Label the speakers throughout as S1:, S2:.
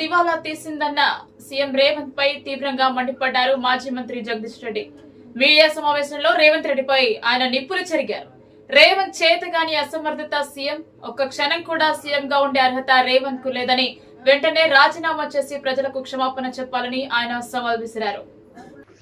S1: దివాలా తీసిందన్న సీఎం రేవంత్ పై తీవ్రంగా మండిపడ్డారు మాజీ మంత్రి జగదీష్ రెడ్డి. మీడియా సమావేశంలో రేవంత్ రెడ్డిపై ఆయన నిప్పులు చెరిగారు. రేవంత్ చేతగాని అసమర్థత సీఎం ఒక్క క్షణం కూడా సీఎం గా ఉండే అర్హత రేవంత్కు లేదని వెంటనే రాజీనామా చేసి ప్రజలకు క్షమాపణ చెప్పాలని ఆయన సవాల్ విసిరారు.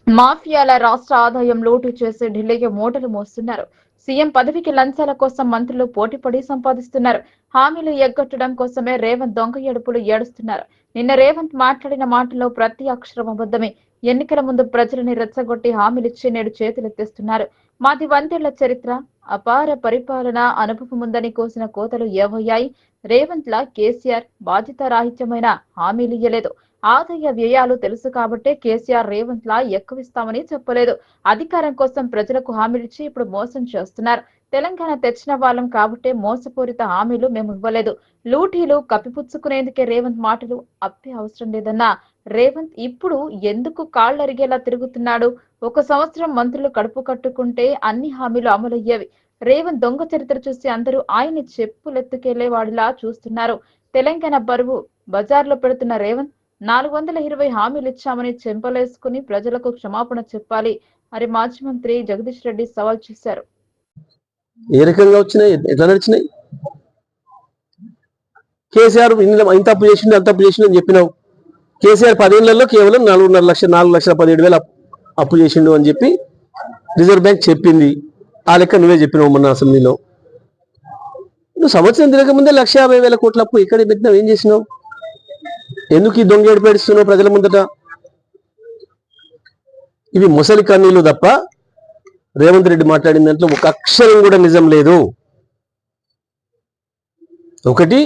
S1: మాఫియాల రాష్ట్ర ఆదాయం లోటు చేసి ఢిల్లీకి మూటలు మోస్తున్నారు. సీఎం పదవికి లంచాల కోసం మంత్రులు పోటీపడి సంపాదిస్తున్నారు. హామీలు ఎగ్గొట్టడం కోసమే రేవంత్ దొంగ ఏడుపులు ఏడుస్తున్నారు. నిన్న రేవంత్ మాట్లాడిన మాటలో ప్రతి అక్షరం అబద్ధమే. ఎన్నికల ముందు ప్రజలని రెచ్చగొట్టి హామీలిచ్చి నేడు చేతులెత్తేస్తున్నారు. మాది వందేళ్ళ చరిత్ర. అపార పరిపాలన అనుభవం ఉందని కోసిన కోతలు ఏవయ్యాయి? రేవంత్ లా కేసీఆర్ బాధ్యతారాహిత్యమైన హామీలు ఇయ్యలేదు. ఆదాయ వ్యయాలు తెలుసు కాబట్టే కేసీఆర్ రేవంత్ లా ఎక్కువిస్తామని చెప్పలేదు. అధికారం కోసం ప్రజలకు హామీలిచ్చి ఇప్పుడు మోసం చేస్తున్నారు. తెలంగాణ తెచ్చిన వాళ్ళం కాబట్టే మోసపూరిత హామీలు మేము ఇవ్వలేదు. లూటీలు కప్పిపుచ్చుకునేందుకే రేవంత్ మాటలు అప్పే అవసరం లేదన్నా రేవంత్ ఇప్పుడు ఎందుకు కాళ్ళరిగేలా తిరుగుతున్నాడు? ఒక సంవత్సరం మంత్రులు కడుపు కట్టుకుంటే అన్ని హామీలు అమలయ్యేవి. రేవంత్ దొంగ చరిత్ర చూసి అందరూ ఆయన్ని చెప్పులెత్తుకెళ్ళేవాడిలా చూస్తున్నారు. తెలంగాణ బరువు బజార్లో పెడుతున్న రేవంత్ నాలుగు వందల ఇరవై హామీలు ఇచ్చామని చెంపలేసుకుని ప్రజలకు క్షమాపణ చెప్పాలి అని మాజీ మంత్రి జగదీష్ రెడ్డి సవాల్ చేశారు.
S2: ఏ రకంగా వచ్చినాయి? ఎట్లా నడిచినాయి? కేసీఆర్ ఇంత అప్పు చేసిండు అంత అప్పు చేసిండు అని చెప్పినావు. కేసీఆర్ పదేళ్ళలో కేవలం నాలుగున్నర లక్షల నాలుగు లక్షల పదిహేడు వేలు అప్పు- చేసిండు అని చెప్పి రిజర్వ్ బ్యాంక్ చెప్పింది. ఆ లెక్క నువ్వే చెప్పినావు మొన్న అసెంబ్లీలో. నువ్వు సంవత్సరం తిరగకముందే లక్ష యాభై వేల కోట్ల అప్పు ఎక్కడ పెట్టినావు? ఏం చేసినావు? ఎందుకు ఈ దొంగ ఏడిపేడుస్తున్నావు ప్రజల ముందట? ఇవి ముసలి కన్నీళ్ళు తప్ప రేవంత్ రెడ్డి మాట్లాడిన దాంట్లో ఒక అక్షరం కూడా నిజం లేదు. ఒకటి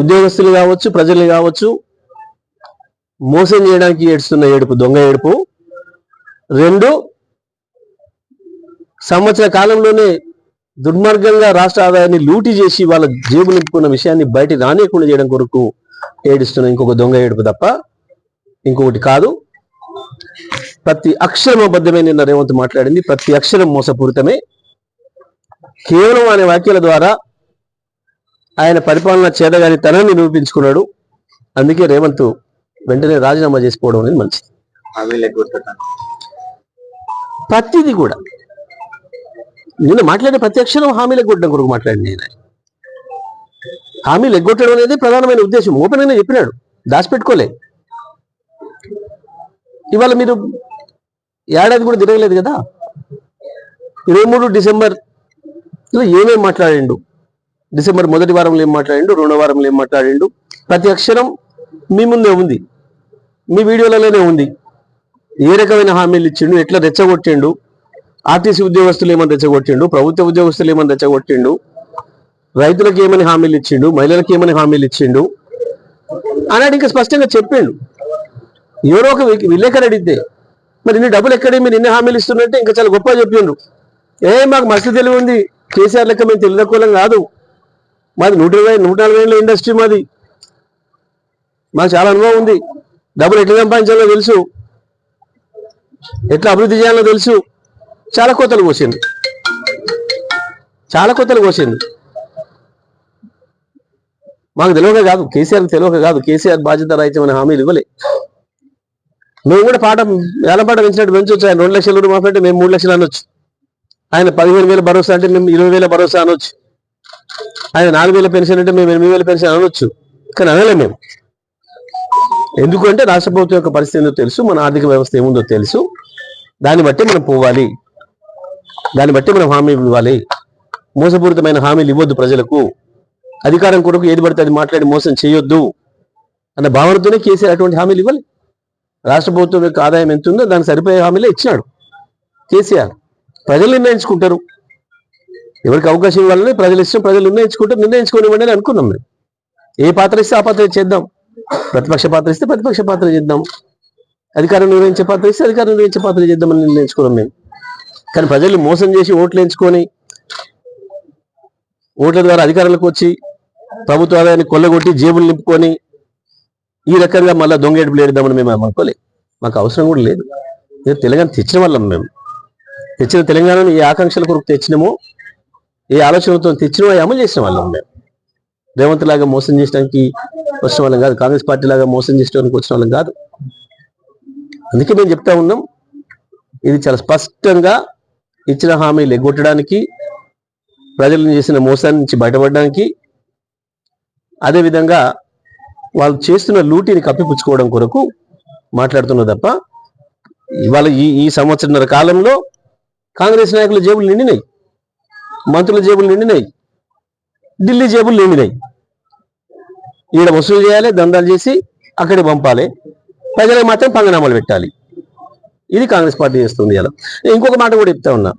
S2: ఉద్యోగస్తులు కావచ్చు ప్రజలు కావచ్చు మోసం చేయడానికి ఏడుస్తున్న ఏడుపు దొంగ ఏడుపు. రెండు సంవత్సర కాలంలోనే దుర్మార్గంగా రాష్ట్ర ఆదాయాన్ని లూటీ చేసి వాళ్ళ జేబు నింపుకున్న విషయాన్ని బయట రానియకుండా చేయడం కొరకు ఏడుస్తున్న ఇంకొక దొంగ ఏడుపు తప్ప ఇంకొకటి కాదు. ప్రతి అక్షరం అబద్ధమే నిన్న రేవంత్ మాట్లాడింది. ప్రతి అక్షరం మోసపూరితమే. కేవలం ఆయన వ్యాఖ్యల ద్వారా ఆయన పరిపాలన చేదగాని తనాన్ని నిరూపించుకున్నాడు. అందుకే రేవంత్ వెంటనే రాజీనామా చేసుకోవడం అనేది మంచిది. ప్రతిది కూడా. నిన్న మాట్లాడే ప్రతి అక్షరం హామీలు ఎగ్గొట్టడం కొరకు మాట్లాడింది ఆయన. హామీలు ఎగ్గొట్టడం అనేది ప్రధానమైన ఉద్దేశం. ఓపెన్ గానే చెప్పినాడు. దాచిపెట్టుకోలే. ఇవాళ మీరు ఏడాది కూడా తిరగలేదు కదా? ఇరవై మూడు డిసెంబర్ ఏమేం మాట్లాడిండు? డిసెంబర్ మొదటి వారంలో ఏం మాట్లాడిండు? రెండో వారంలో ఏం మాట్లాడిండు? ప్రతి అక్షరం మీ ముందే ఉంది. మీ వీడియోలలోనే ఉంది. ఏ రకమైన హామీలు ఇచ్చిండు? ఎట్లా రెచ్చగొట్టిండు? ఆర్టీసీ ఉద్యోగస్తులు ఏమని రెచ్చగొట్టిండు? ప్రభుత్వ ఉద్యోగస్తులు ఏమని రెచ్చగొట్టిండు? రైతులకు ఏమని హామీలు ఇచ్చిండు? మహిళలకు ఏమని హామీలు ఇచ్చిండు? అన్నాడు ఇంకా స్పష్టంగా చెప్పిండు. ఎవరో ఒక విలేకరు అడిగితే మరి ఇన్ని డబ్బులు ఎక్కడే? మీరు ఇన్ని హామీలు ఇస్తున్నట్టే ఇంకా చాలా గొప్ప చెప్పిండు. ఏ మాకు మస్తు తెలివి ఉంది. కేసీఆర్ లెక్క మేము తెలివి కాదు. మాది నూట ఇరవై నూట నలభై ఏళ్ళ ఇండస్ట్రీ మాది. మాకు చాలా అనుభవం ఉంది. డబ్బులు ఎట్లా సంపాదించాలో తెలుసు. ఎట్లా అభివృద్ధి చేయాలో తెలుసు. చాలా కోతలు కోసింది చాలా కోతలు కోసింది మాకు తెలియక కాదు కేసీఆర్ తెలియక కాదు కేసీఆర్ బాధ్యత రాహిత్యమైన హామీలు ఇవ్వలే. మేము కూడా పాట వేల పాట పెంచినట్టు పెంచవచ్చు ఆయన రెండు లక్షలు రూపాయలు అంటే మేము మూడు లక్షలు అనొచ్చు. ఆయన పదిహేను వేల భరోసా అంటే మేము ఇరవై వేల భరోసా అనొచ్చు. ఆయన నాలుగు వేల పెన్షన్ అంటే మేము ఎనిమిది వేల పెన్షన్ అనొచ్చు. కానీ అనలేం మేము. ఎందుకంటే రాష్ట్ర ప్రభుత్వం యొక్క పరిస్థితి ఏందో తెలుసు మన ఆర్థిక వ్యవస్థ ఏముందో తెలుసు. దాన్ని బట్టి మనం పోవాలి. దాన్ని బట్టి మనం హామీ ఇవ్వాలి. మోసపూరితమైన హామీలు ఇవ్వద్దు ప్రజలకు. అధికారం కొరకు ఏది పడితే అది మాట్లాడి మోసం చేయొద్దు అన్న భావనతోనే కేసీఆర్ అటువంటి హామీలు ఇవ్వాలి. రాష్ట్ర ప్రభుత్వం యొక్క ఆదాయం ఎంత ఉందో దానికి సరిపోయే హామీలే ఇచ్చినాడు కేసీఆర్. ప్రజలు నిర్ణయించుకుంటారు. ఎవరికి అవకాశం ఇవ్వాలని ప్రజలు ఇష్టం ప్రజలు నిర్ణయించుకుంటారు నిర్ణయించుకోనివ్వండి అని అనుకున్నాం మేము. ఏ పాత్ర ఇస్తే ఆ పాత్ర చేద్దాం. ప్రతిపక్ష పాత్ర ఇస్తే ప్రతిపక్ష పాత్ర చేద్దాం. అధికారం నిర్వహించే పాత్ర ఇస్తే అధికారం నిర్వహించే పాత్ర చేద్దామని నిర్ణయించుకున్నాం మేము. కానీ ప్రజలు మోసం చేసి ఓట్లు ఎంచుకొని ఓట్ల ద్వారా అధికారంలోకి వచ్చి ప్రభుత్వ ఆదాయాన్ని కొల్లగొట్టి జేబులు నింపుకొని ఈ రకంగా మళ్ళీ దొంగేడుపులు ఏడుదామని మేము అనుకోలే మాకు అవసరం కూడా లేదు. తెలంగాణ తెచ్చిన వాళ్ళం మేము. తెచ్చిన తెలంగాణను ఏ ఆకాంక్షల కొరకు తెచ్చినామో ఏ ఆలోచనలతో తెచ్చినో అమలు చేసిన వాళ్ళం మేము. రేవంత్ లాగా మోసం చేయడానికి వచ్చిన వాళ్ళం కాదు. కాంగ్రెస్ పార్టీ లాగా మోసం చేయడానికి వచ్చిన వాళ్ళం కాదు. అందుకే మేము చెప్తా ఉన్నాం. ఇది చాలా స్పష్టంగా ఇచ్చిన హామీలు ఎగ్గొట్టడానికి ప్రజలను చేసిన మోసాన్ని నుంచి బయటపడడానికి అదేవిధంగా వాళ్ళు చేస్తున్న లూటీని కప్పిపుచ్చుకోవడం కొరకు మాట్లాడుతున్న తప్ప ఇవాళ ఈ ఈ సంవత్సరంన్నర కాలంలో కాంగ్రెస్ నాయకుల జేబులు నిండినాయి మంత్రుల జేబులు నిండినాయి ఢిల్లీ జేబులు నిండినాయి ఈడ వసూలు చేయాలి దందాలు చేసి అక్కడికి పంపాలి ప్రజలకు మాత్రం పంగనామాలు పెట్టాలి. ఇది కాంగ్రెస్ పార్టీ చేస్తుంది ఇలా ఇంకొక మాట కూడా చెప్తా ఉన్నా.